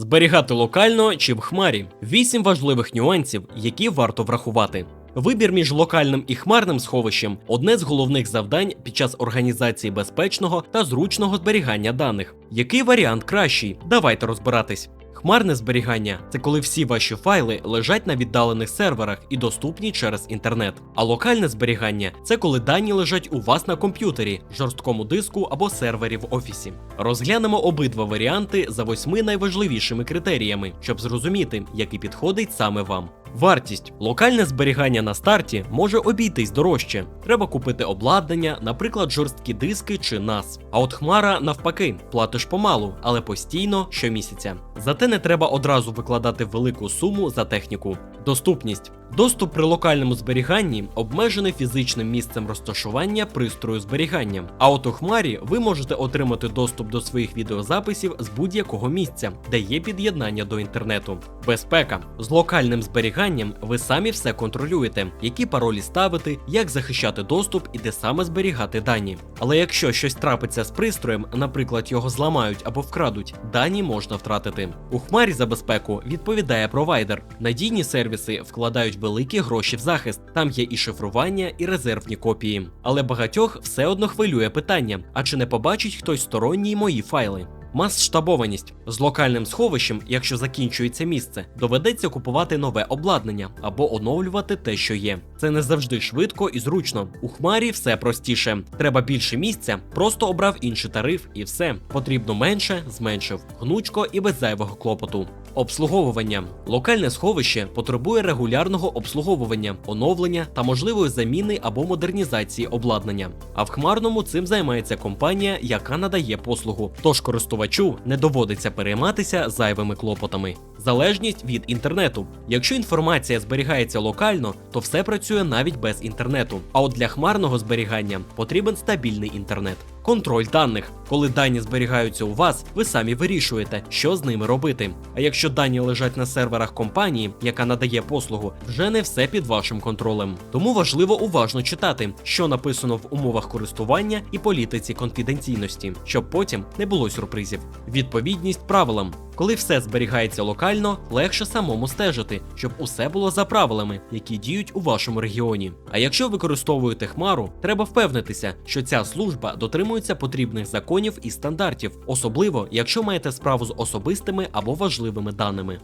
Зберігати локально чи в хмарі. Вісім важливих нюансів, які варто врахувати. Вибір між локальним і хмарним сховищем одне з головних завдань під час організації безпечного та зручного зберігання даних. Який варіант кращий? Давайте розбиратись. Хмарне зберігання це коли всі ваші файли лежать на віддалених серверах і доступні через інтернет. А локальне зберігання це коли дані лежать у вас на комп'ютері, жорсткому диску або сервері в офісі. Розглянемо обидва варіанти за восьми найважливішими критеріями, щоб зрозуміти, який підходить саме вам. Вартість локальне зберігання на старті може обійтись дорожче. Треба купити обладнання, наприклад, жорсткі диски чи NAS. А от хмара навпаки, платиш помалу, але постійно щомісяця. Зате не треба одразу викладати велику суму за техніку. Доступність. Доступ при локальному зберіганні обмежений фізичним місцем розташування пристрою зберігання. А от у хмарі ви можете отримати доступ до своїх відеозаписів з будь-якого місця, де є під'єднання до інтернету. Безпека з локальним зберіганням ви самі все контролюєте, які паролі ставити, як захищати доступ і де саме зберігати дані. Але якщо щось трапиться з пристроєм, наприклад, його зламають або вкрадуть, дані можна втратити. У хмарі за безпеку відповідає провайдер. Надійні сервіси вкладають великі гроші в захист. Там є і шифрування, і резервні копії. Але багатьох все одно хвилює питання: а чи не побачить хтось сторонній мої файли? Масштабованість з локальним сховищем, якщо закінчується місце, доведеться купувати нове обладнання або оновлювати те, що є. Це не завжди швидко і зручно. У хмарі все простіше. Треба більше місця, просто обрав інший тариф і все. Потрібно менше, зменшив, гнучко і без зайвого клопоту. Обслуговування локальне сховище потребує регулярного обслуговування, оновлення та можливої заміни або модернізації обладнання. А в хмарному цим займається компанія, яка надає послугу. Тож користувачу не доводиться перейматися зайвими клопотами. Залежність від інтернету. Якщо інформація зберігається локально, то все працює навіть без інтернету. А от для хмарного зберігання потрібен стабільний інтернет. Контроль даних. Коли дані зберігаються у вас, ви самі вирішуєте, що з ними робити. А якщо дані лежать на серверах компанії, яка надає послугу, вже не все під вашим контролем. Тому важливо уважно читати, що написано в умовах користування і політиці конфіденційності, щоб потім не було сюрпризів. Відповідність правилам. Коли все зберігається локально, легше самому стежити, щоб усе було за правилами, які діють у вашому регіоні. А якщо використовуєте хмару, треба впевнитися, що ця служба дотримується потрібних законів і стандартів, особливо якщо маєте справу з особистими або важливими даними.